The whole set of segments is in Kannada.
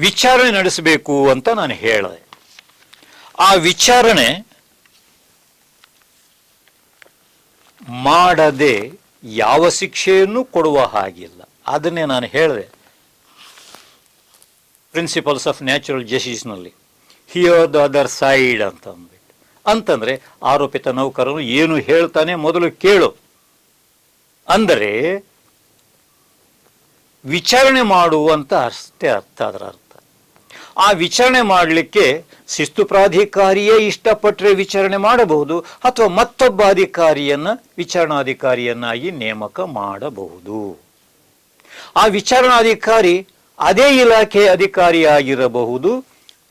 ವಿಚಾರಣೆ ನಡೆಸಬೇಕು ಅಂತ ನಾನು ಹೇಳಿದೆ. ಆ ವಿಚಾರಣೆ ಮಾಡದೆ ಯಾವ ಶಿಕ್ಷೆಯನ್ನು ಕೊಡುವ ಹಾಗಿಲ್ಲ. ಅದನ್ನೇ ನಾನು ಹೇಳಿದೆ. ಪ್ರಿನ್ಸಿಪಲ್ಸ್ ಆಫ್ ನ್ಯಾಚುರಲ್ ಜಸ್ಟಿಸ್ನಲ್ಲಿ ಹಿಯರ್ ದ ಅದರ್ ಸೈಡ್ ಅಂತ ಅಂದ್ಬಿಟ್ಟು. ಅಂತಂದ್ರೆ ಆರೋಪಿತ ನೌಕರನು ಏನು ಹೇಳ್ತಾನೆ ಮೊದಲು ಕೇಳು. ಅಂದರೆ ವಿಚಾರಣೆ ಮಾಡುವಂತ ಅಷ್ಟೇ ಅರ್ಥ ಅದರ ಅರ್ಥ ಆ ವಿಚಾರಣೆ ಮಾಡಲಿಕ್ಕೆ ಶಿಸ್ತು ಪ್ರಾಧಿಕಾರಿಯೇ ಇಷ್ಟಪಟ್ಟರೆ ವಿಚಾರಣೆ ಮಾಡಬಹುದು ಅಥವಾ ಮತ್ತೊಬ್ಬ ಅಧಿಕಾರಿಯನ್ನ ವಿಚಾರಣಾಧಿಕಾರಿಯನ್ನಾಗಿ ನೇಮಕ ಮಾಡಬಹುದು. ಆ ವಿಚಾರಣಾಧಿಕಾರಿ ಅದೇ ಇಲಾಖೆಯ ಅಧಿಕಾರಿಯಾಗಿರಬಹುದು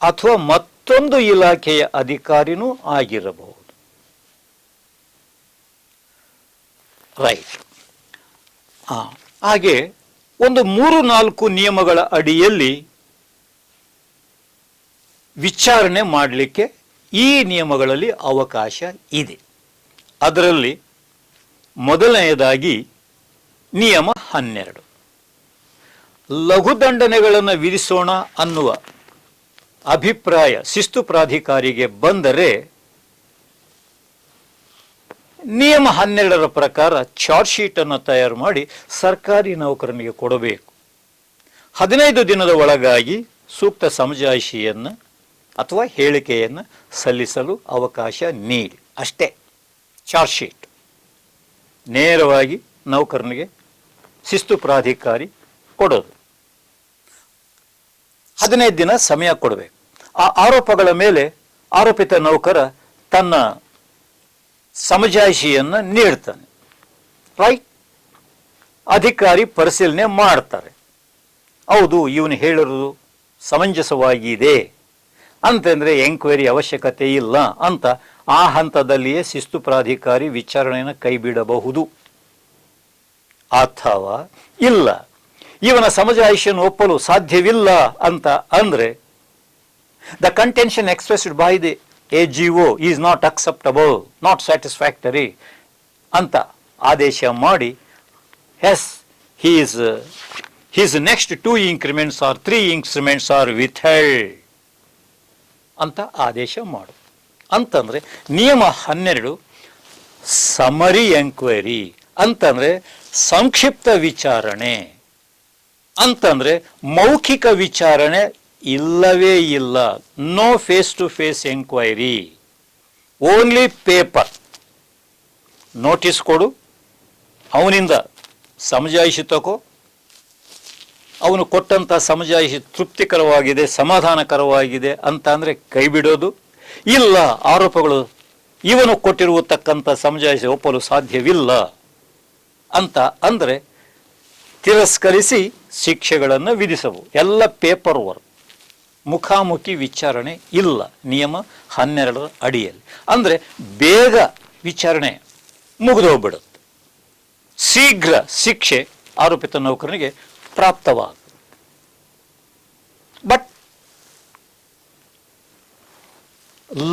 ಅಥವಾ ಮತ್ತೊಂದು ಇಲಾಖೆಯ ಅಧಿಕಾರಿನೂ ಆಗಿರಬಹುದು. ರೈಟ್. ಹಾಗೆ ಒಂದು ಮೂರು ನಾಲ್ಕು ನಿಯಮಗಳ ಅಡಿಯಲ್ಲಿ ವಿಚಾರಣೆ ಮಾಡಲಿಕ್ಕೆ ಈ ನಿಯಮಗಳಲ್ಲಿ ಅವಕಾಶ ಇದೆ. ಅದರಲ್ಲಿ ಮೊದಲನೆಯದಾಗಿ ನಿಯಮ ಹನ್ನೆರಡು. ಲಘು ದಂಡನೆಗಳನ್ನು ವಿಧಿಸೋಣ ಅನ್ನುವ ಅಭಿಪ್ರಾಯ ಶಿಸ್ತು ಪ್ರಾಧಿಕಾರಿಗೆ ಬಂದರೆ ನಿಯಮ ಹನ್ನೆರಡರ ಪ್ರಕಾರ ಚಾರ್ಜ್ ಶೀಟ್ ಅನ್ನು ತಯಾರು ಮಾಡಿ ಸರ್ಕಾರಿ ನೌಕರನಿಗೆ ಕೊಡಬೇಕು. ಹದಿನೈದು ದಿನದ ಒಳಗಾಗಿ ಸೂಕ್ತ ಸಮಜಾಯಿಷಿಯನ್ನು ಅಥವಾ ಹೇಳಿಕೆಯನ್ನು ಸಲ್ಲಿಸಲು ಅವಕಾಶ ನೀಡಿ. ಅಷ್ಟೇ. Charge sheet. ನೇರವಾಗಿ ನೌಕರನಿಗೆ ಶಿಸ್ತು ಪ್ರಾಧಿಕಾರಿ ಕೊಡೋದು. ಹದಿನೈದು ದಿನ ಸಮಯ ಕೊಡಬೇಕು. ಆ ಆರೋಪಗಳ ಮೇಲೆ ಆರೋಪಿತ ನೌಕರ ತನ್ನ ಸಮಜಾಯಿಷಿಯನ್ನು ನೀಡ್ತಾನೆ. ರೈಟ್? ಅಧಿಕಾರಿ ಪರಿಶೀಲನೆ ಮಾಡ್ತಾರೆ. ಹೌದು, ಇವನು ಹೇಳಿರೋದು ಸಮಂಜಸವಾಗಿದೆ. ಅಂತಂದ್ರೆ ಎಂಕ್ವೈರಿ ಅವಶ್ಯಕತೆ ಇಲ್ಲ ಅಂತ ಆ ಹಂತದಲ್ಲಿಯೇ ಶಿಸ್ತು ಪ್ರಾಧಿಕಾರಿ ವಿಚಾರಣೆಯನ್ನು ಕೈ ಬಿಡಬಹುದು ಅಥವಾ ಇಲ್ಲ. ಇವನ ಸಮಜಾಯಿಷಿಯನ್ನು ಒಪ್ಪಲು ಸಾಧ್ಯವಿಲ್ಲ ಅಂತ ಅಂದ್ರೆ, the contention expressed by the A G O is not acceptable, not satisfactory ಅಂತ ಆದೇಶ ಮಾಡಿ, yes, he's he's next two increments or three increments or with ಅಂತ ಆದೇಶ ಮಾಡು. ಅಂತಂದರೆ ನಿಯಮ ಹನ್ನೆರಡು ಸಮರಿ ಎಂಕ್ವೈರಿ ಅಂತಂದರೆ ಸಂಕ್ಷಿಪ್ತ ವಿಚಾರಣೆ. ಅಂತಂದರೆ ಮೌಖಿಕ ವಿಚಾರಣೆ ಇಲ್ಲವೇ ಇಲ್ಲ. No face to face enquiry only paper notice ಕೊಡು. ಅವನಿಂದ ಸಮಜಾಯಿಷಿ ತಗೋ ಅವನು ಕೊಟ್ಟಂತ ಸಮಜಾಯಿಷಿ ತೃಪ್ತಿಕರವಾಗಿದೆ, ಸಮಾಧಾನಕರವಾಗಿದೆ ಅಂತ ಅಂದರೆ ಕೈ ಬಿಡೋದು. ಇಲ್ಲ, ಆರೋಪಗಳು, ಇವನು ಕೊಟ್ಟಿರುವತಕ್ಕಂಥ ಸಮಜಾಯಿಷಿ ಒಪ್ಪಲು ಸಾಧ್ಯವಿಲ್ಲ ಅಂತ ಅಂದರೆ ತಿರಸ್ಕರಿಸಿ ಶಿಕ್ಷೆಗಳನ್ನು ವಿಧಿಸಬಹುದು ಎಲ್ಲ ಪೇಪರ್ ವರ್ಕ್ ಮುಖಾಮುಖಿ ವಿಚಾರಣೆ ಇಲ್ಲ. ನಿಯಮ ಹನ್ನೆರಡರ ಅಡಿಯಲ್ಲಿ. ಅಂದರೆ ಬೇಗ ವಿಚಾರಣೆ ಮುಗಿದೋಗ್ಬಿಡುತ್ತೆ ಶೀಘ್ರ ಶಿಕ್ಷೆ ಆರೋಪಿತ ನೌಕರನಿಗೆ ಪ್ರಾಪ್ತವಾಗ. ಬಟ್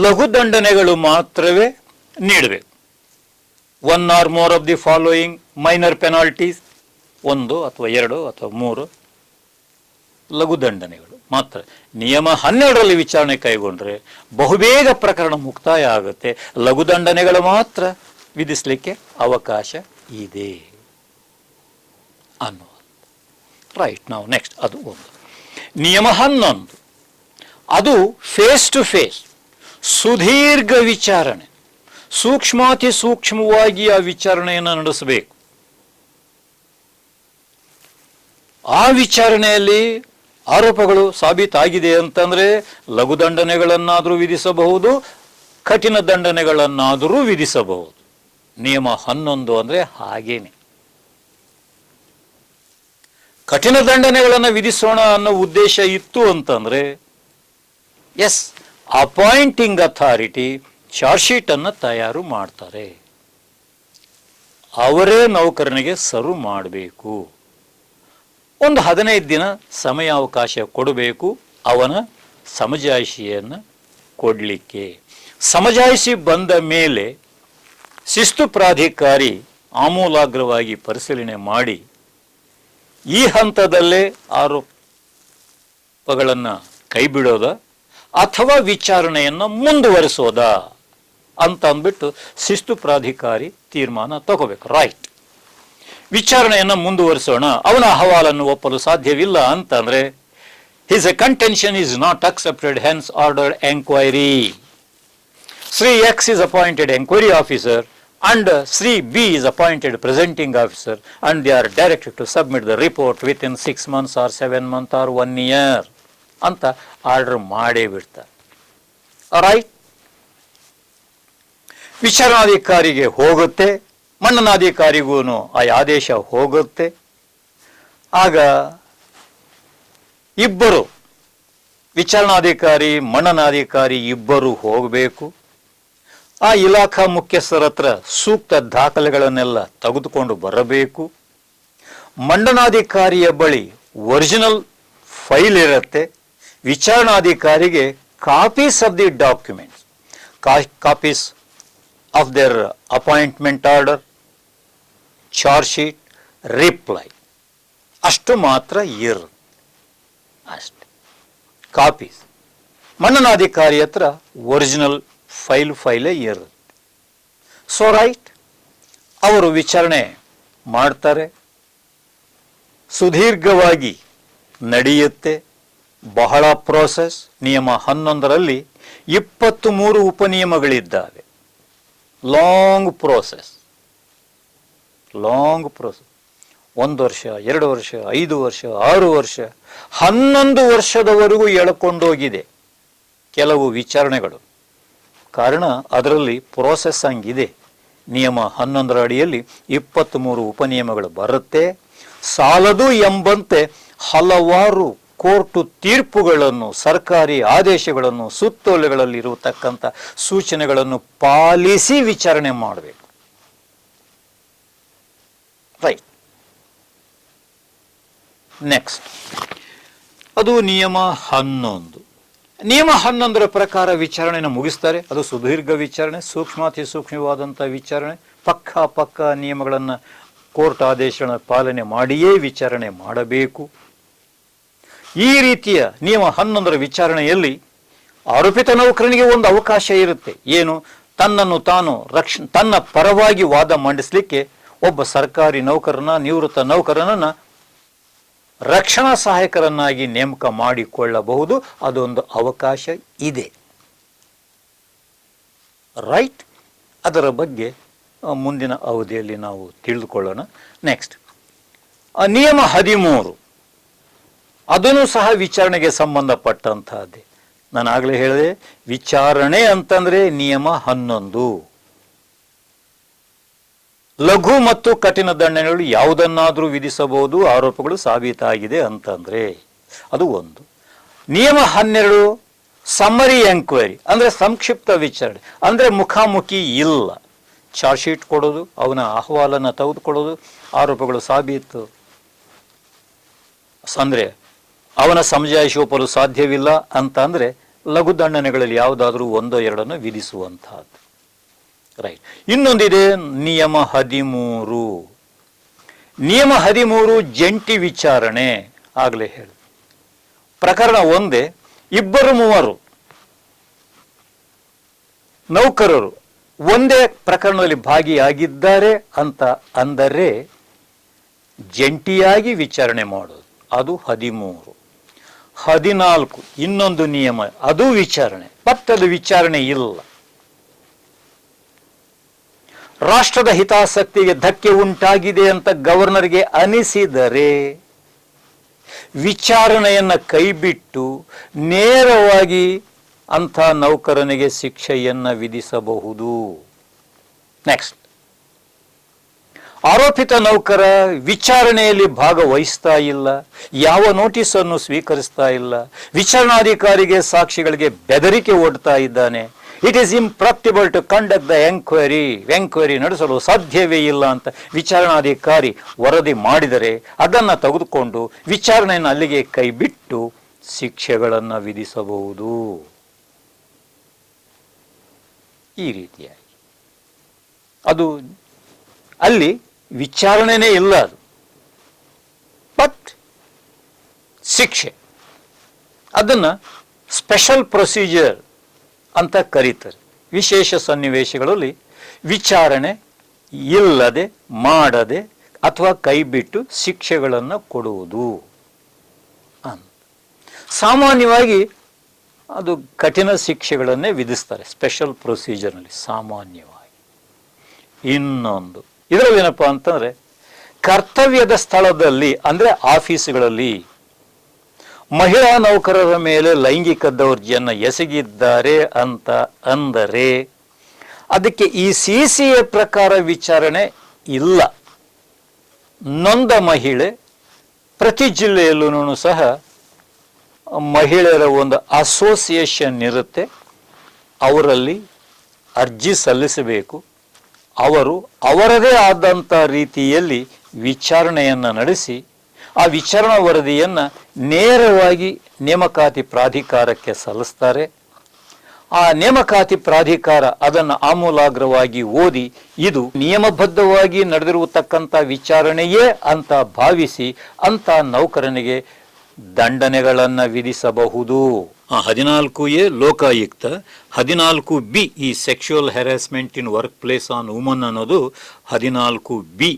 ಲಘು ದಂಡನೆಗಳು ಮಾತ್ರವೇ ನೀಡಬೇಕು. One or more of the following minor penalties ಒಂದು ಅಥವಾ ಎರಡು ಅಥವಾ ಮೂರು ಲಘು ದಂಡನೆಗಳು ಮಾತ್ರ. ನಿಯಮ ಹನ್ನೆರಡರಲ್ಲಿ ವಿಚಾರಣೆ ಕೈಗೊಂಡ್ರೆ ಬಹುಬೇಗ ಪ್ರಕರಣ ಮುಕ್ತಾಯ ಆಗುತ್ತೆ. ಲಘು ದಂಡನೆಗಳು ಮಾತ್ರ ವಿಧಿಸಲಿಕ್ಕೆ ಅವಕಾಶ ಇದೆ ಅನ್ನುವ ರೈಟ್ ನಾವು ನೆಕ್ಸ್ಟ್ ಅದು ಒಂದು. ನಿಯಮ ಹನ್ನೊಂದು. ಅದು ಫೇಸ್ ಟು ಫೇಸ್ ಸುದೀರ್ಘ ವಿಚಾರಣೆ, ಸೂಕ್ಷ್ಮಾತಿ ಸೂಕ್ಷ್ಮವಾಗಿ ಆ ವಿಚಾರಣೆಯನ್ನು ನಡೆಸಬೇಕು. ಆ ವಿಚಾರಣೆಯಲ್ಲಿ ಆರೋಪಗಳು ಸಾಬೀತಾಗಿದೆ ಅಂತಂದ್ರೆ ಲಘು ದಂಡನೆಗಳನ್ನಾದರೂ ವಿಧಿಸಬಹುದು, ಕಠಿಣ ದಂಡನೆಗಳನ್ನಾದರೂ ವಿಧಿಸಬಹುದು. ನಿಯಮ ಹನ್ನೊಂದು ಅಂದ್ರೆ ಹಾಗೇನೆ. ಕಠಿಣ ದಂಡನೆಗಳನ್ನು ವಿಧಿಸೋಣ ಅನ್ನೋ ಉದ್ದೇಶ ಇತ್ತು ಅಂತಂದ್ರೆ as appointing authority charge sheet ಅನ್ನು ತಯಾರು ಮಾಡ್ತಾರೆ. ಅವರೇ ನೌಕರನಿಗೆ ಸರ್ವ್ ಮಾಡಬೇಕು. ಒಂದು ಹದಿನೈದು ದಿನ ಸಮಯಾವಕಾಶ ಕೊಡಬೇಕು ಅವನ ಸಮಜಾಯಿಷಿಯನ್ನು ಕೊಡಲಿಕ್ಕೆ. ಸಮಜಾಯಿಷಿ ಬಂದ ಮೇಲೆ ಶಿಸ್ತು ಪ್ರಾಧಿಕಾರಿ ಆಮೂಲಾಗ್ರವಾಗಿ ಪರಿಶೀಲನೆ ಮಾಡಿ ಈ ಹಂತದಲ್ಲೇ ಆರೋಪ ಆರೋಪಗಳನ್ನು ಕೈಬಿಡೋದ ಅಥವಾ ವಿಚಾರಣೆಯನ್ನು ಮುಂದುವರಿಸೋದ ಅಂತ ಅಂದ್ಬಿಟ್ಟು ಶಿಸ್ತು ಪ್ರಾಧಿಕಾರಿ ತೀರ್ಮಾನ ತಗೋಬೇಕು. ರೈಟ್ ವಿಚಾರಣೆಯನ್ನು ಮುಂದುವರಿಸೋಣ. ಅವನ ಅಹವಾಲನ್ನು ಒಪ್ಪಲು ಸಾಧ್ಯವಿಲ್ಲ ಅಂತಂದ್ರೆ his A contention is not accepted hence ordered enquiry Shri X is appointed enquiry officer. And uh, Sri B is appointed presenting officer and they are directed to submit the report within six months or seven months or one year ಅಂತ ಆರ್ಡರ್ ಮಾಡೇ ಬಿಡ್ತಾರೆ ರೈಟ್ ವಿಚಾರಣಾಧಿಕಾರಿಗೆ ಹೋಗುತ್ತೆ ಮನ್ನನಾಧಿಕಾರಿಗೂ ಆ ಆದೇಶ ಹೋಗುತ್ತೆ ಆಗ ಇಬ್ಬರು ವಿಚಾರಣಾಧಿಕಾರಿ ಮನ್ನನಾಧಿಕಾರಿ ಇಬ್ಬರು ಹೋಗಬೇಕು ಆ ಇಲಾಖಾ ಮುಖ್ಯಸ್ಥರ ಹತ್ರ ಸೂಕ್ತ ದಾಖಲೆಗಳನ್ನೆಲ್ಲ ತೆಗೆದುಕೊಂಡು ಬರಬೇಕು. ಮಂಡನಾಧಿಕಾರಿಯ ಬಳಿ ಒರಿಜಿನಲ್ ಫೈಲ್ ಇರುತ್ತೆ. ವಿಚಾರಣಾಧಿಕಾರಿಗೆ copies of the documents copies of their appointment order charge sheet reply ಅಷ್ಟು ಮಾತ್ರ ಇರುತ್ತೆ. ಅಷ್ಟೆ. ಕಾಪೀಸ್ ಮಂಡನಾಧಿಕಾರಿ ಹತ್ರ ಒರಿಜಿನಲ್ ಫೈಲ್ ಫೈಲೇ ಇರುತ್ತೆ. ಸೊ ರೈಟ್ ಅವರು ವಿಚಾರಣೆ ಮಾಡ್ತಾರೆ. ಸುದೀರ್ಘವಾಗಿ ನಡೆಯುತ್ತೆ ಬಹಳ ಪ್ರೋಸೆಸ್ ನಿಯಮ ಹನ್ನೊಂದರಲ್ಲಿ ಇಪ್ಪತ್ತು ಮೂರು ಉಪನಿಯಮಗಳಿದ್ದಾವೆ. ಲಾಂಗ್ ಪ್ರೋಸೆಸ್ ಲಾಂಗ್ ಪ್ರೋಸೆಸ್ ಒಂದು ವರ್ಷ, ಎರಡು ವರ್ಷ, ಐದು ವರ್ಷ, ಆರು ವರ್ಷ, ಹನ್ನೊಂದು ವರ್ಷದವರೆಗೂ ಎಳ್ಕೊಂಡೋಗಿದೆ ಕೆಲವು ವಿಚಾರಣೆಗಳು. ಕಾರಣ ಅದರಲ್ಲಿ ಪ್ರೋಸೆಸ್ ಹಂಗಿದೆ. ನಿಯಮ ಹನ್ನೊಂದರ ಅಡಿಯಲ್ಲಿ ಇಪ್ಪತ್ತ್ ಮೂರು ಉಪನಿಯಮಗಳು ಬರುತ್ತೆ. ಸಾಲದು ಎಂಬಂತೆ ಹಲವಾರು ಕೋರ್ಟು ತೀರ್ಪುಗಳನ್ನು, ಸರ್ಕಾರಿ ಆದೇಶಗಳನ್ನು ಸುತ್ತೋಲೆಗಳಲ್ಲಿ ಇರತಕ್ಕಂಥ ಸೂಚನೆಗಳನ್ನು ಪಾಲಿಸಿ ವಿಚಾರಣೆ ಮಾಡಬೇಕು. ರೈಟ್ ನೆಕ್ಸ್ಟ್ ಅದು ನಿಯಮ ಹನ್ನೊಂದು. ನಿಯಮ ಹನ್ನೊಂದರ ಪ್ರಕಾರ ವಿಚಾರಣೆಯನ್ನು ಮುಗಿಸ್ತಾರೆ. ಅದು ಸುದೀರ್ಘ ವಿಚಾರಣೆ, ಸೂಕ್ಷ್ಮಾತಿ ಸೂಕ್ಷ್ಮವಾದಂಥ ವಿಚಾರಣೆ. ಪಕ್ಕ ಪಕ್ಕ ನಿಯಮಗಳನ್ನು ಕೋರ್ಟ್ ಆದೇಶಗಳ ಪಾಲನೆ ಮಾಡಿಯೇ ವಿಚಾರಣೆ ಮಾಡಬೇಕು. ಈ ರೀತಿಯ ನಿಯಮ ಹನ್ನೊಂದರ ವಿಚಾರಣೆಯಲ್ಲಿ ಆರೋಪಿತ ನೌಕರನಿಗೆ ಒಂದು ಅವಕಾಶ ಇರುತ್ತೆ. ಏನು? ತನ್ನನ್ನು ತಾನು ರಕ್ಷ, ತನ್ನ ಪರವಾಗಿ ವಾದ ಮಂಡಿಸಲಿಕ್ಕೆ ಒಬ್ಬ ಸರ್ಕಾರಿ ನೌಕರನ, ನಿವೃತ್ತ ನೌಕರನನ್ನ ರಕ್ಷಣಾ ಸಹಾಯಕರನ್ನಾಗಿ ನೇಮಕ ಮಾಡಿಕೊಳ್ಳಬಹುದು. ಅದೊಂದು ಅವಕಾಶ ಇದೆ. ರೈಟ್? ಅದರ ಬಗ್ಗೆ ಮುಂದಿನ ಅವಧಿಯಲ್ಲಿ ನಾವು ತಿಳಿದುಕೊಳ್ಳೋಣ. ನೆಕ್ಸ್ಟ್ ನಿಯಮ ಹದಿಮೂರು. ಅದನ್ನು ಸಹ ವಿಚಾರಣೆಗೆ ಸಂಬಂಧಪಟ್ಟಂತಹದ್ದೇ ನಾನು ಆಗಲೇ ಹೇಳಿದೆ, ವಿಚಾರಣೆ ಅಂತಂದರೆ ನಿಯಮ ಹನ್ನೊಂದು. ಲಘು ಮತ್ತು ಕಠಿಣ ದಂಡನೆಗಳು ಯಾವುದನ್ನಾದರೂ ವಿಧಿಸಬಹುದು, ಆರೋಪಗಳು ಸಾಬೀತಾಗಿದೆ ಅಂತಂದ್ರೆ ಅದು ಒಂದು. ನಿಯಮ ಹನ್ನೆರಡು ಸಮ್ಮರಿ ಎಂಕ್ವೈರಿ ಅಂದ್ರೆ ಸಂಕ್ಷಿಪ್ತ ವಿಚಾರಣೆ, ಅಂದ್ರೆ ಮುಖಾಮುಖಿ ಇಲ್ಲ. ಚಾರ್ಜ್ ಶೀಟ್ ಕೊಡೋದು, ಅವನ ಅಹವಾಲನ್ನು ತೆಗೆದುಕೊಳ್ಳೋದು, ಆರೋಪಗಳು ಸಾಬೀತು. ಅಂದ್ರೆ ಅವನ ಸಮಜಾಯಿಷಿ ಒಪ್ಪಲು ಸಾಧ್ಯವಿಲ್ಲ ಅಂತ ಅಂದ್ರೆ ಲಘು ದಂಡನೆಗಳಲ್ಲಿ ಯಾವುದಾದ್ರೂ ಒಂದೋ ಎರಡನ್ನು ವಿಧಿಸುವಂತಹದ್ದು. ರೈಟ್ ಇನ್ನೊಂದಿದೆ ನಿಯಮ ಹದಿಮೂರು. ನಿಯಮ ಹದಿಮೂರು ಜಂಟಿ ವಿಚಾರಣೆ ಆಗಲೇ ಹೇಳಿ. ಪ್ರಕರಣ ಒಂದೇ, ಇಬ್ಬರು ಮೂವರು. ನೌಕರರು ಒಂದೇ ಪ್ರಕರಣದಲ್ಲಿ ಭಾಗಿಯಾಗಿದ್ದಾರೆ ಅಂತ ಅಂದರೆ ಜಂಟಿಯಾಗಿ ವಿಚಾರಣೆ ಮಾಡೋದು, ಅದು ಹದಿಮೂರು. ಹದಿನಾಲ್ಕು, ಇನ್ನೊಂದು ನಿಯಮ, ಅದು ವಿಚಾರಣೆ. ಮತ್ತದು ವಿಚಾರಣೆ ಇಲ್ಲ. ರಾಷ್ಟ್ರದ ಹಿತಾಸಕ್ತಿಗೆ ಧಕ್ಕೆ ಉಂಟಾಗಿದೆ ಅಂತ ಗವರ್ನರ್ಗೆ ಅನಿಸಿದರೆ ವಿಚಾರಣೆಯನ್ನ ಕೈಬಿಟ್ಟು ನೇರವಾಗಿ ಅಂಥ ನೌಕರನಿಗೆ ಶಿಕ್ಷೆಯನ್ನು ವಿಧಿಸಬಹುದು. ನೆಕ್ಸ್ಟ್ ಆರೋಪಿತ ನೌಕರ ವಿಚಾರಣೆಯಲ್ಲಿ ಭಾಗವಹಿಸ್ತಾ ಇಲ್ಲ, ಯಾವ ನೋಟಿಸನ್ನು ಸ್ವೀಕರಿಸ್ತಾ ಇಲ್ಲ, ವಿಚಾರಣಾಧಿಕಾರಿಗೆ ಸಾಕ್ಷಿಗಳಿಗೆ ಬೆದರಿಕೆ ಓಡ್ತಾ ಇದ್ದಾನೆ. It is impracticable to conduct the enquiry enquiry ನಡೆಸಲು ಸಾಧ್ಯವೇ ಇಲ್ಲ ಅಂತ ವಿಚಾರಣಾಧಿಕಾರಿ ವರದಿ ಮಾಡಿದರೆ ಅದನ್ನು ತೆಗೆದುಕೊಂಡು ವಿಚಾರಣೆಯನ್ನು ಅಲ್ಲಿಗೆ ಕೈಬಿಟ್ಟು ಶಿಕ್ಷೆಗಳನ್ನು ವಿಧಿಸಬಹುದು. ಈ ರೀತಿಯಾಗಿ. ಅದು ಅಲ್ಲಿ ವಿಚಾರಣೆನೇ ಇಲ್ಲ ಅದು. ಬಟ್ ಶಿಕ್ಷೆ. ಅದನ್ನು ಸ್ಪೆಷಲ್ ಪ್ರೊಸೀಜರ್ ಅಂತ ಕರೀತಾರೆ. ವಿಶೇಷ ಸನ್ನಿವೇಶಗಳಲ್ಲಿ ವಿಚಾರಣೆ ಇಲ್ಲದೆ, ಮಾಡದೆ ಅಥವಾ ಕೈಬಿಟ್ಟು ಶಿಕ್ಷೆಗಳನ್ನು ಕೊಡುವುದು ಅಂತ. ಸಾಮಾನ್ಯವಾಗಿ ಅದು ಕಠಿಣ ಶಿಕ್ಷೆಗಳನ್ನೇ ವಿಧಿಸ್ತಾರೆ ಸ್ಪೆಷಲ್ ಪ್ರೊಸೀಜರ್ನಲ್ಲಿ ಸಾಮಾನ್ಯವಾಗಿ. ಇನ್ನೊಂದು, ಇದರಲ್ಲಿ ಏನಪ್ಪ ಅಂತಂದರೆ ಕರ್ತವ್ಯದ ಸ್ಥಳದಲ್ಲಿ, ಅಂದರೆ ಆಫೀಸ್ಗಳಲ್ಲಿ ಮಹಿಳಾ ನೌಕರರ ಮೇಲೆ ಲೈಂಗಿಕ ದೌರ್ಜನ್ಯ ಎಸಗಿದ್ದಾರೆ ಅಂತ ಅಂದರೆ ಅದಕ್ಕೆ ಈ ಸಿ ಸಿ ಎ ಪ್ರಕಾರ ವಿಚಾರಣೆ ಇಲ್ಲ. ನೊಂದ ಮಹಿಳೆ ಪ್ರತಿ ಜಿಲ್ಲೆಯಲ್ಲೂ ಸಹ ಮಹಿಳೆಯರ ಒಂದು ಅಸೋಸಿಯೇಷನ್ ಇರುತ್ತೆ. ಅವರಲ್ಲಿ ಅರ್ಜಿ ಸಲ್ಲಿಸಬೇಕು. ಅವರು ಅವರದೇ ಆದಂಥ ರೀತಿಯಲ್ಲಿ ವಿಚಾರಣೆಯನ್ನು ನಡೆಸಿ ಆ ವಿಚಾರಣಾ ವರದಿಯನ್ನು ನೇರವಾಗಿ ನೇಮಕಾತಿ ಪ್ರಾಧಿಕಾರಕ್ಕೆ ಸಲ್ಲಿಸ್ತಾರೆ. ಆ ನೇಮಕಾತಿ ಪ್ರಾಧಿಕಾರ ಅದನ್ನು ಆಮೂಲಾಗ್ರವಾಗಿ ಓದಿ, ಇದು ನಿಯಮಬದ್ಧವಾಗಿ ನಡೆದಿರುವತಕ್ಕಂಥ ವಿಚಾರಣೆಯೇ ಅಂತ ಭಾವಿಸಿ ಅಂತ ನೌಕರನಿಗೆ ದಂಡನೆಗಳನ್ನು ವಿಧಿಸಬಹುದು. ಹದಿನಾಲ್ಕು ಎ ಲೋಕಾಯುಕ್ತ, ಹದಿನಾಲ್ಕು ಬಿ ಈ sexual harassment in work place on women ಅನ್ನೋದು ಹದಿನಾಲ್ಕು ಬಿ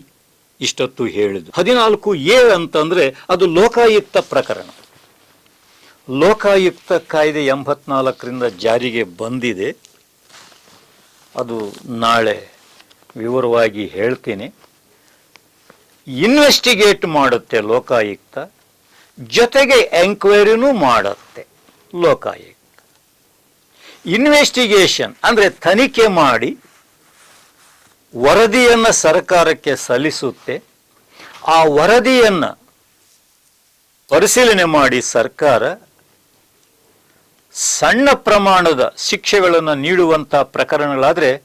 ಇಷ್ಟೊತ್ತು ಹೇಳಿದ್ರು. ಹದಿನಾಲ್ಕು ಎ ಅಂತಂದ್ರೆ ಅದು ಲೋಕಾಯುಕ್ತ ಪ್ರಕರಣ. ಲೋಕಾಯುಕ್ತ ಕಾಯ್ದೆ ಎಂಬತ್ನಾಲ್ಕರಿಂದ ಜಾರಿಗೆ ಬಂದಿದೆ. ಅದು ನಾಳೆ ವಿವರವಾಗಿ ಹೇಳ್ತೀನಿ. ಇನ್ವೆಸ್ಟಿಗೇಟ್ ಮಾಡುತ್ತೆ ಲೋಕಾಯುಕ್ತ, ಜೊತೆಗೆ ಎಂಕ್ವೈರಿನೂ ಮಾಡುತ್ತೆ ಲೋಕಾಯುಕ್ತ. ಇನ್ವೆಸ್ಟಿಗೇಷನ್ ಅಂದರೆ ತನಿಖೆ ಮಾಡಿ ವರದಿಯನ್ನು ಸರ್ಕಾರಕ್ಕೆ ಸಲ್ಲಿಸುತ್ತೆ. ಆ ವರದಿಯನ್ನ ಪರಿಶೀಲನೆ ಮಾಡಿ ಸರ್ಕಾರ ಸಣ್ಣ ಪ್ರಮಾಣದ ಶಿಕ್ಷೆಗಳನ್ನು ನೀಡುವಂತ ಪ್ರಕರಣಗಳಾದ್ರೆ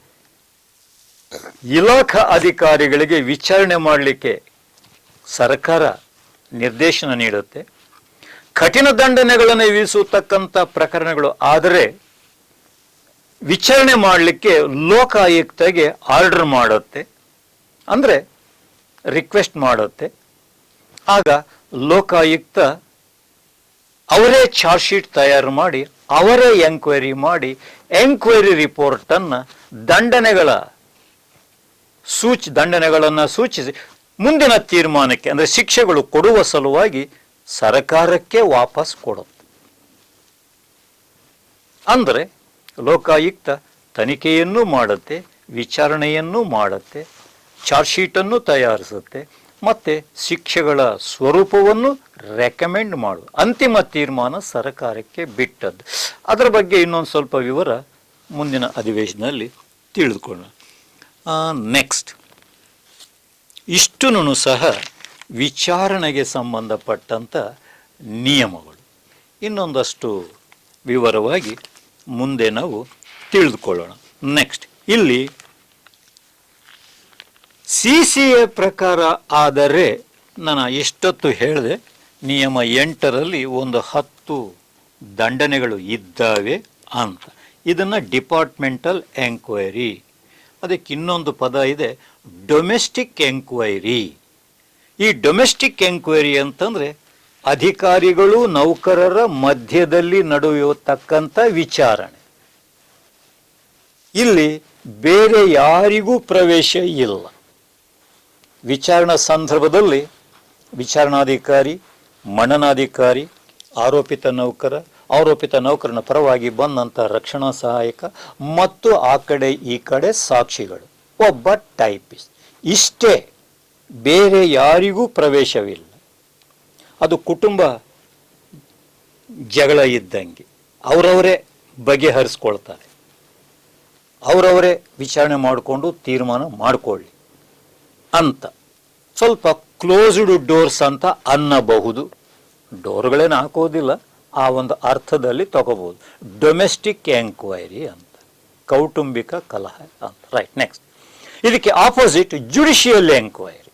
ಇಲಾಖಾ ಅಧಿಕಾರಿಗಳಿಗೆ ವಿಚಾರಣೆ ಮಾಡಲಿಕ್ಕೆ ಸರ್ಕಾರ ನಿರ್ದೇಶನ ನೀಡುತ್ತೆ. ಕಠಿಣ ದಂಡನೆಗಳನ್ನು ವಿಧಿಸತಕ್ಕಂಥ ಪ್ರಕರಣಗಳು ಆದರೆ ವಿಚಾರಣೆ ಮಾಡಲಿಕ್ಕೆ ಲೋಕಾಯುಕ್ತಗೆ ಆರ್ಡರ್ ಮಾಡುತ್ತೆ. ಅಂದರೆ ರಿಕ್ವೆಸ್ಟ್ ಮಾಡುತ್ತೆ. ಆಗ ಲೋಕಾಯುಕ್ತ ಅವರೇ ಚಾರ್ಜ್ ಶೀಟ್ ತಯಾರು ಮಾಡಿ, ಅವರೇ ಎಂಕ್ವೈರಿ ಮಾಡಿ ಎಂಕ್ವೈರಿ ರಿಪೋರ್ಟನ್ನು ದಂಡನೆಗಳ ಸೂಚಿ, ದಂಡನೆಗಳನ್ನು ಸೂಚಿಸಿ, ಮುಂದಿನ ತೀರ್ಮಾನಕ್ಕೆ, ಅಂದರೆ ಶಿಕ್ಷೆಗಳು ಕೊಡುವ ಸಲುವಾಗಿ ಸರ್ಕಾರಕ್ಕೆ ವಾಪಸ್ ಕೊಡುತ್ತೆ. ಅಂದರೆ ಲೋಕಾಯುಕ್ತ ತನಿಖೆಯನ್ನೂ ಮಾಡುತ್ತೆ, ವಿಚಾರಣೆಯನ್ನೂ ಮಾಡುತ್ತೆ, ಚಾರ್ಜ್ ಶೀಟನ್ನು ತಯಾರಿಸುತ್ತೆ, ಮತ್ತು ಶಿಕ್ಷೆಗಳ ಸ್ವರೂಪವನ್ನು ರೆಕಮೆಂಡ್ ಮಾಡು ಅಂತಿಮ ತೀರ್ಮಾನ ಸರ್ಕಾರಕ್ಕೆ ಬಿಟ್ಟದ್ದು. ಅದರ ಬಗ್ಗೆ ಇನ್ನೊಂದು ಸ್ವಲ್ಪ ವಿವರ ಮುಂದಿನ ಅಧಿವೇಶನದಲ್ಲಿ ತಿಳಿದುಕೊಳ್ಳ ನೆಕ್ಸ್ಟ್ ಇಷ್ಟೂ ಸಹ ವಿಚಾರಣೆಗೆ ಸಂಬಂಧಪಟ್ಟಂಥ ನಿಯಮಗಳು. ಇನ್ನೊಂದಷ್ಟು ವಿವರವಾಗಿ ಮುಂದೆ ನಾವು ತಿಳಿದುಕೊಳ್ಳೋಣ. ನೆಕ್ಸ್ಟ್ ಇಲ್ಲಿ ಸಿ ಸಿ ಎ ಪ್ರಕಾರ ಆದರೆ ನಾನು ಎಷ್ಟೊತ್ತು ಹೇಳಿದೆ, ನಿಯಮ ಎಂಟರಲ್ಲಿ ಒಂದು ಹತ್ತು ದಂಡನೆಗಳು ಇದ್ದಾವೆ ಅಂತ. ಇದನ್ನು ಡಿಪಾರ್ಟ್ಮೆಂಟಲ್ ಎಂಕ್ವೈರಿ. ಅದಕ್ಕೆ ಇನ್ನೊಂದು ಪದ ಇದೆ, ಡೊಮೆಸ್ಟಿಕ್ ಎಂಕ್ವೈರಿ. ಈ ಡೊಮೆಸ್ಟಿಕ್ ಎಂಕ್ವೈರಿ ಅಂತಂದ್ರೆ ಅಧಿಕಾರಿಗಳು ನೌಕರರ ಮಧ್ಯದಲ್ಲಿ ನಡೆಯತಕ್ಕಂಥ ವಿಚಾರಣೆ. ಇಲ್ಲಿ ಬೇರೆ ಯಾರಿಗೂ ಪ್ರವೇಶ ಇಲ್ಲ. ವಿಚಾರಣಾ ಸಂದರ್ಭದಲ್ಲಿ ವಿಚಾರಣಾಧಿಕಾರಿ, ಮನನಾಧಿಕಾರಿ, ಆರೋಪಿತ ನೌಕರ, ಆರೋಪಿತ ನೌಕರನ ಪರವಾಗಿ ಬಂದಂಥ ರಕ್ಷಣಾ ಸಹಾಯಕ ಮತ್ತು ಆ ಕಡೆ ಈ ಕಡೆ ಸಾಕ್ಷಿಗಳು. ಒಬ್ಬ ಟೈಪಿಸ್ಟ್. ಇಷ್ಟೇ. ಬೇರೆ ಯಾರಿಗೂ ಪ್ರವೇಶವಿಲ್ಲ. ಅದು ಕುಟುಂಬ ಜಗಳ ಇದ್ದಂಗೆ. ಅವರವರೇ ಬಗೆಹರಿಸ್ಕೊಳ್ತಾರೆ. ಅವರವರೇ ವಿಚಾರಣೆ ಮಾಡಿಕೊಂಡು ತೀರ್ಮಾನ ಮಾಡಿಕೊಳ್ಳಿ ಅಂತ. ಸ್ವಲ್ಪ ಕ್ಲೋಸ್ಡ್ ಡೋರ್ಸ್ ಅಂತ ಅನ್ನಬಹುದು. ಡೋರ್ಗಳೇನು ಹಾಕೋದಿಲ್ಲ. ಆ ಒಂದು ಅರ್ಥದಲ್ಲಿ ತಗೋಬೋದು ಡೊಮೆಸ್ಟಿಕ್ ಎಂಕ್ವೈರಿ ಅಂತ. ಕೌಟುಂಬಿಕ ಕಲಹ ಅಂತ. ರೈಟ್ ನೆಕ್ಸ್ಟ್ ಇದಕ್ಕೆ opposite judicial enquiry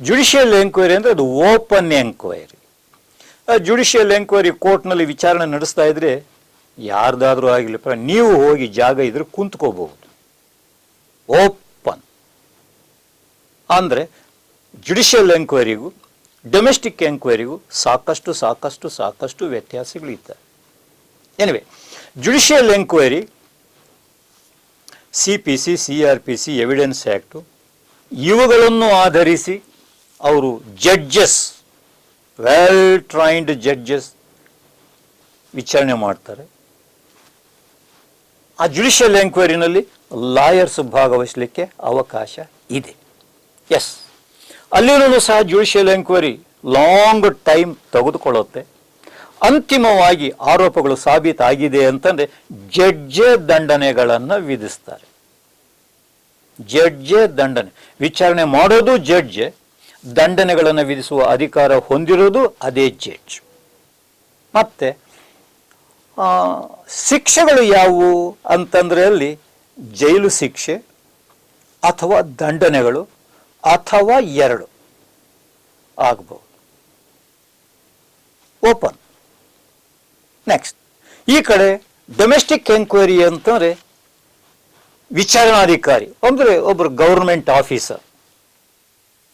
judicial enquiry ಅಂದರೆ ಅದು ಓಪನ್ ಎಂಕ್ವೈರಿ ಜುಡಿಷಿಯಲ್ ಎಂಕ್ವೈರಿ ಕೋರ್ಟ್ನಲ್ಲಿ ವಿಚಾರಣೆ ನಡೆಸ್ತಾ ಇದ್ರೆ ಯಾರ್ದಾದ್ರೂ ಆಗಿಲ್ಲಪ್ಪ ನೀವು ಹೋಗಿ ಜಾಗ ಇದ್ರೆ ಕುಂತ್ಕೋಬಹುದು. ಓಪನ್ ಅಂದರೆ ಜುಡಿಷಿಯಲ್ ಎಂಕ್ವೈರಿಗೂ ಡೊಮೆಸ್ಟಿಕ್ ಎಂಕ್ವೈರಿಗೂ ಸಾಕಷ್ಟು ಸಾಕಷ್ಟು ಸಾಕಷ್ಟು ವ್ಯತ್ಯಾಸಗಳಿದ್ದಾವೆ anyway judicial enquiry C P C C R P C evidence act ಇವುಗಳನ್ನು ಆಧರಿಸಿ ಅವರು ಜಡ್ಜಸ್ ವೆಲ್ ಟ್ರೈನ್ಡ್ ಜಡ್ಜಸ್ ವಿಚಾರಣೆ ಮಾಡ್ತಾರೆ. ಆ ಜುಡಿಷಿಯಲ್ ಎಂಕ್ವೈರಿನಲ್ಲಿ ಲಾಯರ್ಸ್ ಭಾಗವಹಿಸಲಿಕ್ಕೆ ಅವಕಾಶ ಇದೆ. ಎಸ್ ಅಲ್ಲಿನೂ ಸಹ ಜುಡಿಷಿಯಲ್ ಎಂಕ್ವೈರಿ ಲಾಂಗ್ ಟೈಮ್ ತೆಗೆದುಕೊಳ್ಳುತ್ತೆ. ಅಂತಿಮವಾಗಿ ಆರೋಪಗಳು ಸಾಬೀತಾಗಿದೆ ಅಂತಂದರೆ ಜಡ್ಜೆ ದಂಡನೆಗಳನ್ನು ವಿಧಿಸ್ತಾರೆ. ಜಡ್ಜೆ ದಂಡನೆ. ವಿಚಾರಣೆ ಮಾಡೋದು ಜಡ್ಜೆ ದಂಡನೆಗಳನ್ನು ವಿಧಿಸುವ ಅಧಿಕಾರ ಹೊಂದಿರೋದು ಅದೇ ಜಡ್ಜ್. ಮತ್ತೆ ಶಿಕ್ಷೆಗಳು ಯಾವುವು ಅಂತಂದ್ರೆ ಅಲ್ಲಿ ಜೈಲು ಶಿಕ್ಷೆ ಅಥವಾ ದಂಡನೆಗಳು ಅಥವಾ ಎರಡು ಆಗಬಹುದು ಓಪನ್. ನೆಕ್ಸ್ಟ್. ಈ ಕಡೆ ಡೊಮೆಸ್ಟಿಕ್ ಎಂಕ್ವೈರಿ ಅಂತಂದ್ರೆ ವಿಚಾರಣಾಧಿಕಾರಿ, ಅಂದ್ರೆ ಒಬ್ಬರು ಗೌರ್ಮೆಂಟ್ ಆಫೀಸರ್.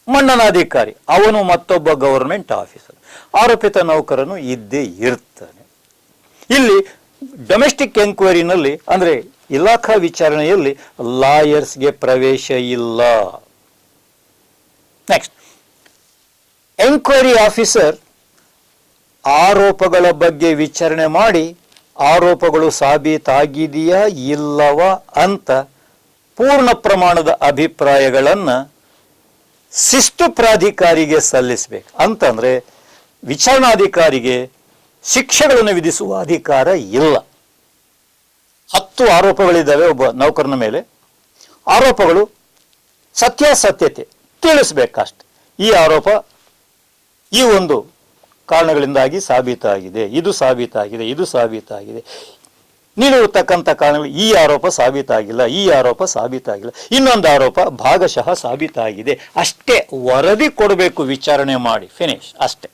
ಮಂಡನಾಧಿಕಾರಿ ಅವನು ಮತ್ತೊಬ್ಬ ಗವರ್ಮೆಂಟ್ ಆಫೀಸರ್. ಆರೋಪಿತ ನೌಕರನು ಇದ್ದೇ ಇರ್ತಾನೆ. ಇಲ್ಲಿ ಡೊಮೆಸ್ಟಿಕ್ ಎಂಕ್ವೈರಿನಲ್ಲಿ ಅಂದ್ರೆ ಇಲಾಖಾ ವಿಚಾರಣೆಯಲ್ಲಿ ಲಾಯರ್ಸ್ಗೆ ಪ್ರವೇಶ ಇಲ್ಲ. ನೆಕ್ಸ್ಟ್ ಎಂಕ್ವೈರಿ ಆಫೀಸರ್ ಆರೋಪಗಳ ಬಗ್ಗೆ ವಿಚಾರಣೆ ಮಾಡಿ, ಆರೋಪಗಳು ಸಾಬೀತಾಗಿದೆಯಾ ಇಲ್ಲವ ಅಂತ ಪೂರ್ಣ ಪ್ರಮಾಣದ ಅಭಿಪ್ರಾಯಗಳನ್ನ ಶಿಸ್ತು ಪ್ರಾಧಿಕಾರಿಗೆ ಸಲ್ಲಿಸಬೇಕು. ಅಂತಂದ್ರೆ ವಿಚಾರಣಾಧಿಕಾರಿಗೆ ಶಿಕ್ಷೆಗಳನ್ನು ವಿಧಿಸುವ ಅಧಿಕಾರ ಇಲ್ಲ. ಹತ್ತು ಆರೋಪಗಳಿದ್ದಾವೆ ಒಬ್ಬ ನೌಕರನ ಮೇಲೆ. ಆರೋಪಗಳು ಸತ್ಯಾಸತ್ಯತೆ. ತಿಳಿಸ್ಬೇಕಷ್ಟೆ. ಈ ಆರೋಪ ಈ ಒಂದು ಕಾರಣಗಳಿಂದಾಗಿ ಸಾಬೀತಾಗಿದೆ. ಇದು ಸಾಬೀತಾಗಿದೆ ಇದು ಸಾಬೀತಾಗಿದೆ. ನೀಡಿರತಕ್ಕಂಥ ಕಾರಣಗಳು ಈ ಆರೋಪ ಸಾಬೀತಾಗಿಲ್ಲ, ಈ ಆರೋಪ ಸಾಬೀತಾಗಿಲ್ಲ. ಇನ್ನೊಂದು ಆರೋಪ ಭಾಗಶಃ ಸಾಬೀತಾಗಿದೆ. ಅಷ್ಟೇ ವರದಿ ಕೊಡಬೇಕು ವಿಚಾರಣೆ ಮಾಡಿ. ಫಿನಿಶ್ ಅಷ್ಟೇ.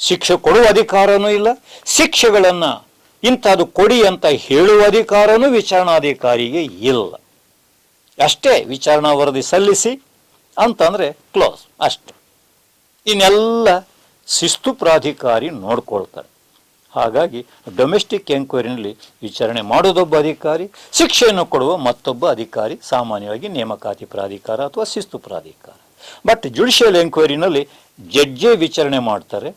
ಶಿಕ್ಷೆ ಕೊಡುವ ಅಧಿಕಾರನೂ ಇಲ್ಲ. ಶಿಕ್ಷೆಗಳನ್ನು ಇಂಥದ್ದು ಕೊಡಿ ಅಂತ ಹೇಳುವ ಅಧಿಕಾರನೂ ವಿಚಾರಣಾಧಿಕಾರಿಗೆ ಇಲ್ಲ. ಅಷ್ಟೇ ವಿಚಾರಣಾ ವರದಿ ಸಲ್ಲಿಸಿ ಅಂತಂದರೆ ಕ್ಲೋಸ್ ಅಷ್ಟೆ. ಇನ್ನೆಲ್ಲ ಶಿಸ್ತು ಪ್ರಾಧಿಕಾರಿ ನೋಡ್ಕೊಳ್ತಾರೆ. ಹಾಗಾಗಿ ಡೊಮೆಸ್ಟಿಕ್ ಎಂಕ್ವೈರಿನಲ್ಲಿ ವಿಚಾರಣೆ ಮಾಡೋದೊಬ್ಬ ಅಧಿಕಾರಿ, ಶಿಕ್ಷೆಯನ್ನು ಕೊಡುವ ಮತ್ತೊಬ್ಬ ಅಧಿಕಾರಿ, ಸಾಮಾನ್ಯವಾಗಿ ನೇಮಕಾತಿ ಪ್ರಾಧಿಕಾರ ಅಥವಾ ಶಿಸ್ತು ಪ್ರಾಧಿಕಾರ. ಬಟ್ ಜುಡಿಷಿಯಲ್ ಎಂಕ್ವೈರಿನಲ್ಲಿ ಜಡ್ಜೆ ವಿಚಾರಣೆ ಮಾಡ್ತಾರೆ,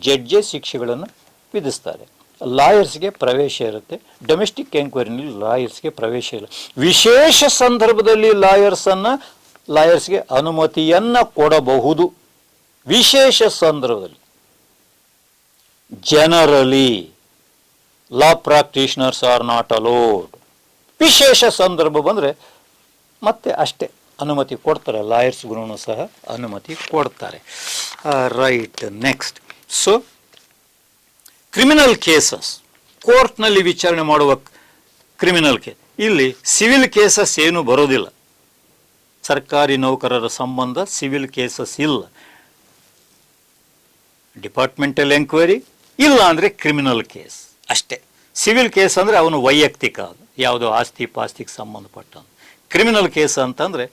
ಜಡ್ಜೆ ಶಿಕ್ಷೆಗಳನ್ನು ವಿಧಿಸ್ತಾರೆ. ಲಾಯರ್ಸ್ಗೆ ಪ್ರವೇಶ ಇರುತ್ತೆ ಡೊಮೆಸ್ಟಿಕ್ ಎಂಕ್ವೈರಿನಲ್ಲಿ ಲಾಯರ್ಸ್ಗೆ ಪ್ರವೇಶ ಇಲ್ಲ. ವಿಶೇಷ ಸಂದರ್ಭದಲ್ಲಿ ಲಾಯರ್ಸನ್ನು ಲಾಯರ್ಸ್ಗೆ ಅನುಮತಿಯನ್ನು ಕೊಡಬಹುದು. ವಿಶೇಷ ಸಂದರ್ಭದಲ್ಲಿ. Generally law practitioners are not allowed ವಿಶೇಷ ಸಂದರ್ಭ ಬಂದರೆ ಮತ್ತೆ ಅಷ್ಟೇ ಅನುಮತಿ ಕೊಡ್ತಾರೆ. ಲಾಯರ್ಸ್ಗೂ ಸಹ ಅನುಮತಿ ಕೊಡ್ತಾರೆ. Right next so criminal cases ಕೋರ್ಟ್ನಲ್ಲಿ ವಿಚಾರಣೆ ಮಾಡುವ ಕ್ರಿಮಿನಲ್ ಕೇಸ್ ಇಲ್ಲಿ ಸಿವಿಲ್ ಕೇಸಸ್ ಏನು ಬರೋದಿಲ್ಲ. ಸರ್ಕಾರಿ ನೌಕರರ ಸಂಬಂಧ ಸಿವಿಲ್ ಕೇಸಸ್ ಇಲ್ಲ. ಡಿಪಾರ್ಟ್ಮೆಂಟಲ್ ಎಂಕ್ವೈರಿ ಇಲ್ಲ ಅಂದರೆ ಕ್ರಿಮಿನಲ್ ಕೇಸ್ ಅಷ್ಟೇ. ಸಿವಿಲ್ ಕೇಸ್ ಅಂದರೆ ಅವನು ವೈಯಕ್ತಿಕ ಅದು. ಯಾವುದೋ ಆಸ್ತಿ ಪಾಸ್ತಿಗೆ ಸಂಬಂಧಪಟ್ಟಂತ. ಕ್ರಿಮಿನಲ್ ಕೇಸ್ ಅಂತಂದರೆ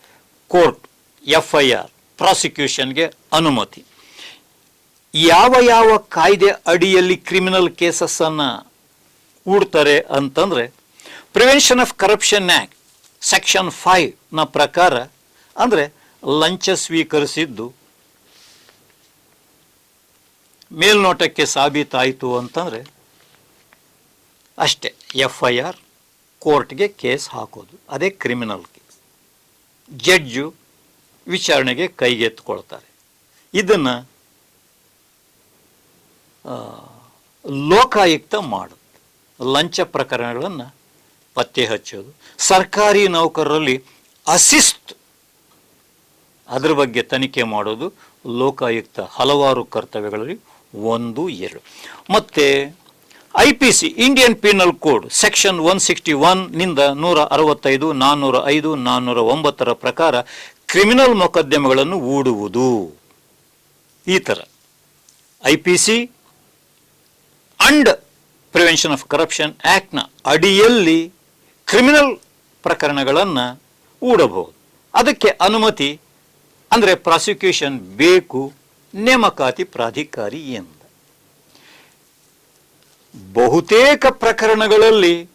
ಕೋರ್ಟ್ ಎಫ್ ಐ ಆರ್ ಪ್ರಾಸಿಕ್ಯೂಷನ್ಗೆ ಅನುಮತಿ. ಯಾವ ಯಾವ ಕಾಯ್ದೆ ಅಡಿಯಲ್ಲಿ ಕ್ರಿಮಿನಲ್ ಕೇಸಸ್ಸನ್ನು ಹೂಡ್ತಾರೆ ಅಂತಂದರೆ prevention of corruption act section ಫೈವ್ನ ಪ್ರಕಾರ, ಅಂದರೆ ಲಂಚ ಸ್ವೀಕರಿಸಿದ್ದು ಮೇಲ್ನೋಟಕ್ಕೆ ಸಾಬೀತಾಯಿತು ಅಂತಂದರೆ ಅಷ್ಟೇ ಎಫ್ ಐ ಆರ್ ಕೋರ್ಟ್ಗೆ ಕೇಸ್ ಹಾಕೋದು, ಅದೇ ಕ್ರಿಮಿನಲ್ ಕೇಸ್. ಜಡ್ಜು ವಿಚಾರಣೆಗೆ ಕೈಗೆತ್ತಿಕೊಳ್ತಾರೆ. ಇದನ್ನು ಲೋಕಾಯುಕ್ತ ಮಾಡುತ್ತೆ. ಲಂಚ ಪ್ರಕರಣಗಳನ್ನು ಪತ್ತೆ ಹಚ್ಚೋದು. ಸರ್ಕಾರಿ ನೌಕರರಲ್ಲಿ ಅಸಿಸ್ತ್ ಅದರ ಬಗ್ಗೆ ತನಿಖೆ ಮಾಡೋದು ಲೋಕಾಯುಕ್ತ ಹಲವಾರು ಕರ್ತವ್ಯಗಳಲ್ಲಿ ಒಂದು ಎರಡು ಮತ್ತೆ I P C Indian penal code section one sixty ಒನ್ನಿಂದ ನೂರ ಅರವತ್ತೈದು ನಾನ್ನೂರ ಐದು ನಾನ್ನೂರ ಒಂಬತ್ತರ ಪ್ರಕಾರ ಕ್ರಿಮಿನಲ್ ಮೊಕದ್ದಮೆಗಳನ್ನು ಹೂಡುವುದು. ಈ ಥರ I P C, and prevention of corruption ಆ್ಯಕ್ಟ್ನ ಅಡಿಯಲ್ಲಿ ಕ್ರಿಮಿನಲ್ ಪ್ರಕರಣಗಳನ್ನು ಹೂಡಬಹುದು. ಅದಕ್ಕೆ ಅನುಮತಿ ಅಂದರೆ ಪ್ರಾಸಿಕ್ಯೂಷನ್ ಬೇಕು. ನೇಮಕಾತಿ ಪ್ರಾಧಿಕಾರಿ ಎಂದ. ಬಹುತೇಕ ಪ್ರಕರಣಗಳಲ್ಲಿ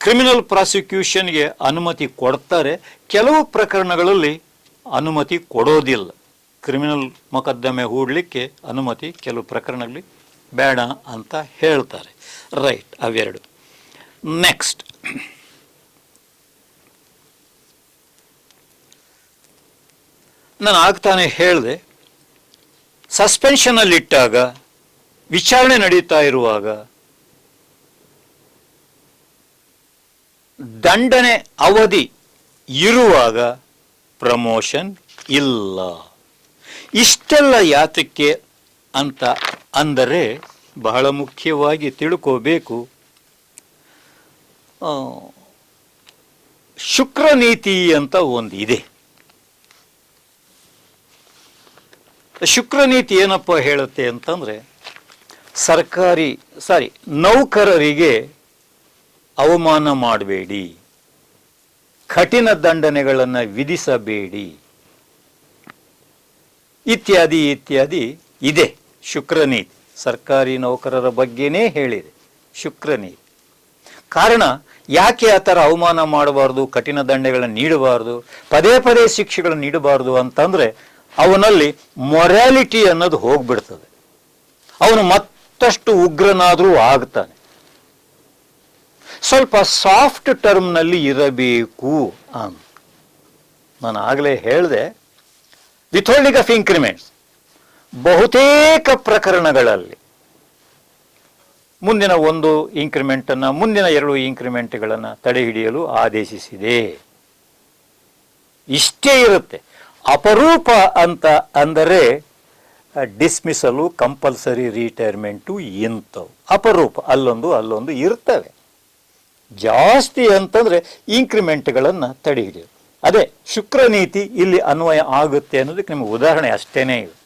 ಕ್ರಿಮಿನಲ್ ಪ್ರಾಸಿಕ್ಯೂಷನ್ಗೆ ಅನುಮತಿ ಕೊಡ್ತಾರೆ, ಕೆಲವು ಪ್ರಕರಣಗಳಲ್ಲಿ ಅನುಮತಿ ಕೊಡೋದಿಲ್ಲ. ಕ್ರಿಮಿನಲ್ ಮೊಕದ್ದಮೆ ಹೂಡಲಿಕ್ಕೆ ಅನುಮತಿ ಕೆಲವು ಪ್ರಕರಣಗಳಲ್ಲಿ ಬೇಡ ಅಂತ ಹೇಳ್ತಾರೆ. ರೈಟ್ ಅವೆರಡು. ನೆಕ್ಸ್ಟ್ ನಾನು ಆಗ್ತಾನೆ ಹೇಳಿದೆ ಸಸ್ಪೆನ್ಷನಲ್ಲಿಟ್ಟಾಗ ವಿಚಾರಣೆ ನಡೀತಾ ಇರುವಾಗ, ದಂಡನೆ ಅವಧಿ ಇರುವಾಗ ಪ್ರಮೋಷನ್ ಇಲ್ಲ. ಇಷ್ಟೆಲ್ಲ ಯಾತಕ್ಕೆ ಅಂತ ಅಂದರೆ ಬಹಳ ಮುಖ್ಯವಾಗಿ ತಿಳ್ಕೋಬೇಕು. ಶುಕ್ರ ನೀತಿ ಅಂತ ಒಂದು ಶುಕ್ರ ನೀತಿ ಏನಪ್ಪ ಹೇಳುತ್ತೆ ಅಂತಂದ್ರೆ, ಸರ್ಕಾರಿ, ಸಾರಿ, ನೌಕರರಿಗೆ ಅವಮಾನ ಮಾಡಬೇಡಿ, ಕಠಿಣ ದಂಡನೆಗಳನ್ನು ವಿಧಿಸಬೇಡಿ, ಇತ್ಯಾದಿ ಇತ್ಯಾದಿ ಇದೆ ಶುಕ್ರನೀತಿ ಸರ್ಕಾರಿ ನೌಕರರ ಬಗ್ಗೆನೇ ಹೇಳಿದೆ ಶುಕ್ರನೀತಿ ಕಾರಣ, ಯಾಕೆ ಆ ಥರ ಅವಮಾನ ಮಾಡಬಾರ್ದು, ಕಠಿಣ ದಂಡೆಗಳನ್ನು ನೀಡಬಾರ್ದು, ಪದೇ ಪದೇ ಶಿಕ್ಷೆಗಳನ್ನು ನೀಡಬಾರ್ದು ಅಂತಂದ್ರೆ ಅವನಲ್ಲಿ ಮೊರ್ಯಾಲಿಟಿ ಅನ್ನೋದು ಹೋಗ್ಬಿಡ್ತದೆ. ಅವನು ಮತ್ತಷ್ಟು ಉಗ್ರನಾದರೂ ಆಗ್ತಾನೆ. ಸ್ವಲ್ಪ ಸಾಫ್ಟ್ ಟರ್ಮ್ನಲ್ಲಿ ಇರಬೇಕು ಅಂತ. ನಾನು ಆಗಲೇ ಹೇಳಿದೆ ವಿಥೋಲ್ಡಿಂಗ್ ಆಫ್ ಇನ್ಕ್ರಿಮೆಂಟ್ಸ್ ಬಹುತೇಕ ಪ್ರಕರಣಗಳಲ್ಲಿ ಮುಂದಿನ ಒಂದು ಇನ್ಕ್ರಿಮೆಂಟನ್ನು ಮುಂದಿನ ಎರಡು ಇನ್ಕ್ರಿಮೆಂಟ್ಗಳನ್ನು ತಡೆ ಹಿಡಿಯಲು ಆದೇಶಿಸಿದೆ. ಇಷ್ಟೇ ಇರುತ್ತೆ. ಅಪರೂಪ ಅಂತ ಅಂದರೆ ಡಿಸ್ಮಿಸಲು ಕಂಪಲ್ಸರಿ ರಿಟೈರ್ಮೆಂಟು ಇಂಥವು. ಅಪರೂಪ, ಅಲ್ಲೊಂದು ಅಲ್ಲೊಂದು ಇರ್ತವೆ. ಜಾಸ್ತಿ ಅಂತಂದ್ರೆ ಇಂಕ್ರಿಮೆಂಟ್ಗಳನ್ನು ತಡೆ ಹಿಡಿಯೋದು ಅದೇ, ಶುಕ್ರ ನೀತಿ ಇಲ್ಲಿ ಅನ್ವಯ ಆಗುತ್ತೆ ಅನ್ನೋದಕ್ಕೆ ನಿಮಗೆ ಉದಾಹರಣೆ ಅಷ್ಟೇನೇ ಇದೆ.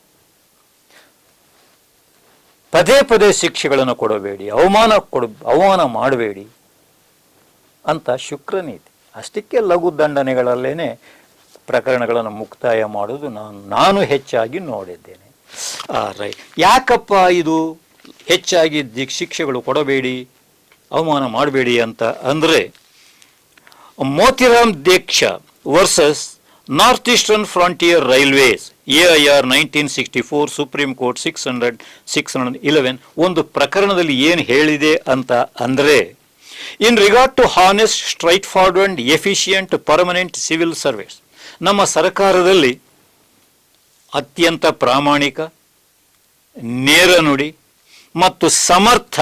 ಪದೇ ಪದೇ ಶಿಕ್ಷೆಗಳನ್ನು ಕೊಡಬೇಡಿ, ಅವಮಾನ ಕೊಡ, ಅವಮಾನ ಮಾಡಬೇಡಿ ಅಂತ ಶುಕ್ರ ನೀತಿ. ಅಷ್ಟಕ್ಕೆ ಲಘು ದಂಡನೆಗಳಲ್ಲೇನೆ ಪ್ರಕರಣಗಳನ್ನು ಮುಕ್ತಾಯ ಮಾಡೋದು ನಾನು ನಾನು ಹೆಚ್ಚಾಗಿ ನೋಡಿದ್ದೇನೆ. ಆ, ರೈ, ಯಾಕಪ್ಪ ಇದು ಹೆಚ್ಚಾಗಿ ದಿಕ್ ಶಿಕ್ಷೆಗಳು ಕೊಡಬೇಡಿ, ಅವಮಾನ ಮಾಡಬೇಡಿ ಅಂತ ಅಂದರೆ, Motiram Deeksha versus north eastern frontier railways, A I R nineteen sixty four, supreme court six hundred six hundred eleven, ಒಂದು ಪ್ರಕರಣದಲ್ಲಿ ಏನು ಹೇಳಿದೆ ಅಂತ ಅಂದರೆ, in regard to honest straightforward efficient permanent civil service ನಮ್ಮ ಸರ್ಕಾರದಲ್ಲಿ ಅತ್ಯಂತ ಪ್ರಾಮಾಣಿಕ, ನೇರ ನುಡಿ ಮತ್ತು ಸಮರ್ಥ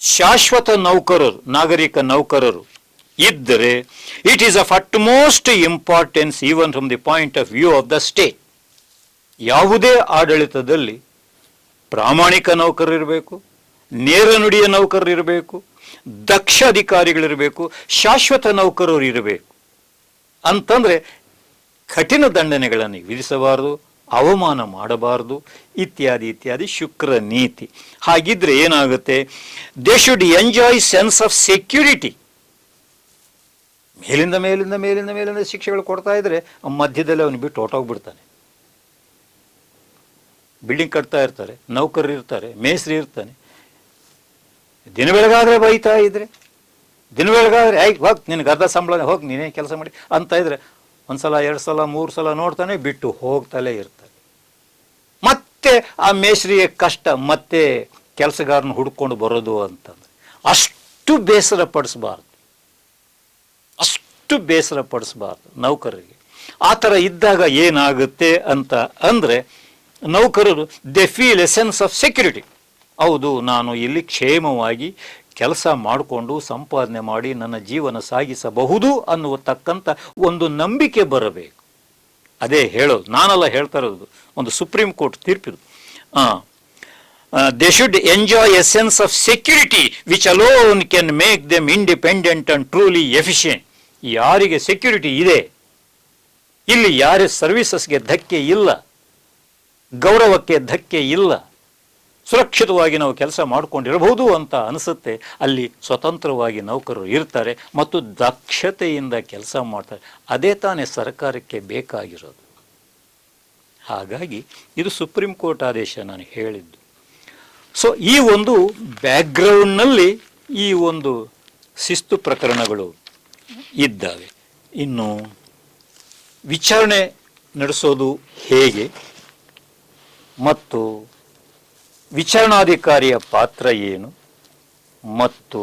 ಶಾಶ್ವತ ನೌಕರರು, ನಾಗರಿಕ ನೌಕರರು ಇದ್ದರೆ it is of utmost importance even from the point of view of the state ಯಾವುದೇ ಆಡಳಿತದಲ್ಲಿ ಪ್ರಾಮಾಣಿಕ ನೌಕರರಿರಬೇಕು ನೇರ ನುಡಿಯ ನೌಕರರಿರಬೇಕು ದಕ್ಷ ಅಧಿಕಾರಿಗಳಿರಬೇಕು ಶಾಶ್ವತ ನೌಕರರು ಇರಬೇಕು. ಅಂತಂದ್ರೆ ಕಠಿಣ ದಂಡನೆಗಳನ್ನು ವಿಧಿಸಬಾರದು, ಅವಮಾನ ಮಾಡಬಾರದು, ಇತ್ಯಾದಿ ಇತ್ಯಾದಿ ಶುಕ್ರ ನೀತಿ. ಹಾಗಿದ್ರೆ ಏನಾಗುತ್ತೆ? They should enjoy sense of security ಮೇಲಿಂದ ಮೇಲಿಂದ ಮೇಲಿಂದ ಮೇಲಿಂದ ಶಿಕ್ಷೆಗಳು ಕೊಡ್ತಾ ಇದ್ರೆ ಮಧ್ಯದಲ್ಲಿ ಅವನು ಬಿಟ್ಟು ಹೊಟ್ಟೋಗ್ಬಿಡ್ತಾನೆ ಬಿಲ್ಡಿಂಗ್ ಕಟ್ತಾ ಇರ್ತಾರೆ ನೌಕರರು ಇರ್ತಾರೆ ಮೇಸ್ರಿ ಇರ್ತಾನೆ. ದಿನ ಬೆಳಗಾದ್ರೆ ಬೈತಾ ಇದ್ರೆ ದಿನ ಬೆಳಗಾದ್ರೆ ಐ, ಹೋಗ್, ನಿನಗೆ ಅರ್ಧ ಸಂಬಳ ಹೋಗಿ, ನೀನೇ ಕೆಲಸ ಮಾಡಿ. ಅಂತ ಇದ್ರೆ ಒಂದ್ಸಲ, ಎರಡು ಸಲ, ಮೂರು ಸಲ ನೋಡ್ತಾನೆ, ಬಿಟ್ಟು ಹೋಗ್ತಲೇ ಇರ್ತಾನೆ ಮತ್ತೆ ಆ ಮೇಸ್ರಿಯ ಕಷ್ಟ, ಮತ್ತೆ ಕೆಲಸಗಾರನ ಹುಡ್ಕೊಂಡು ಬರೋದು ಅಂತಂದ್ರೆ, ಅಷ್ಟು ಬೇಸರ ಪಡಿಸಬಾರ್ದು. ಅಷ್ಟು ಬೇಸರ ಪಡಿಸಬಾರ್ದು ನೌಕರರಿಗೆ. ಆ ಥರ ಇದ್ದಾಗ ಏನಾಗುತ್ತೆ ಅಂತ ಅಂದರೆ, ನೌಕರರು they feel a sense of security ಹೌದು, ನಾನು ಇಲ್ಲಿ ಕ್ಷೇಮವಾಗಿ ಕೆಲಸ ಮಾಡಿಕೊಂಡು ಸಂಪಾದನೆ ಮಾಡಿ ನನ್ನ ಜೀವನ ಸಾಗಿಸಬಹುದು ಅನ್ನುವತಕ್ಕಂಥ ಒಂದು ನಂಬಿಕೆ ಬರಬೇಕು. ಅದೇ ಹೇಳೋದು, ನಾನೆಲ್ಲ ಹೇಳ್ತಾ ಇರೋದು, ಒಂದು supreme court ತೀರ್ಪಿದು. They should enjoy a sense of security which alone can make them independent and truly efficient ಯಾರಿಗೆ ಸೆಕ್ಯೂರಿಟಿ ಇದೆ? ಇಲ್ಲಿ ಯಾರ ಸರ್ವಿಸಸ್ಗೆ ಧಕ್ಕೆ ಇಲ್ಲ? ಗೌರವಕ್ಕೆ ಧಕ್ಕೆ ಇಲ್ಲ? ಸುರಕ್ಷಿತವಾಗಿ ನಾವು ಕೆಲಸ ಮಾಡಿಕೊಂಡಿರಬಹುದು ಅಂತ ಅನಿಸುತ್ತೆ. ಅಲ್ಲಿ ಸ್ವತಂತ್ರವಾಗಿ ನೌಕರರು ಇರ್ತಾರೆ ಮತ್ತು ದಕ್ಷತೆಯಿಂದ ಕೆಲಸ ಮಾಡ್ತಾರೆ. ಅದೇ ತಾನೇ ಸರ್ಕಾರಕ್ಕೆ ಬೇಕಾಗಿರೋದು. ಹಾಗಾಗಿ ಇದು ಸುಪ್ರೀಂ ಕೋರ್ಟ್ ಆದೇಶ ನಾನು ಹೇಳಿದ್ದು. ಸೊ ಈ ಒಂದು ಬ್ಯಾಕ್ಗ್ರೌಂಡ್ನಲ್ಲಿ ಈ ಒಂದು ಶಿಸ್ತು ಪ್ರಕರಣಗಳು ಇದ್ದಾವೆ. ಇನ್ನು ವಿಚಾರಣೆ ನಡೆಸೋದು ಹೇಗೆ? ಮತ್ತು ವಿಚಾರಣಾಧಿಕಾರಿಯ ಪಾತ್ರ ಏನು ಮತ್ತು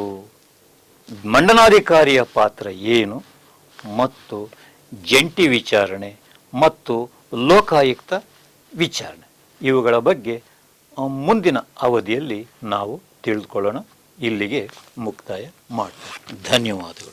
ಮಂಡನಾಧಿಕಾರಿಯ ಪಾತ್ರ ಏನು ಮತ್ತು ಜಂಟಿ ವಿಚಾರಣೆ ಮತ್ತು ಲೋಕಾಯುಕ್ತ ವಿಚಾರಣೆ. ಇವುಗಳ ಬಗ್ಗೆ ಮುಂದಿನ ಅವಧಿಯಲ್ಲಿ ನಾವು ತಿಳಿದುಕೊಳ್ಳೋಣ. ಇಲ್ಲಿಗೆ ಮುಕ್ತಾಯ ಮಾಡ್ತೇವೆ. ಧನ್ಯವಾದಗಳು.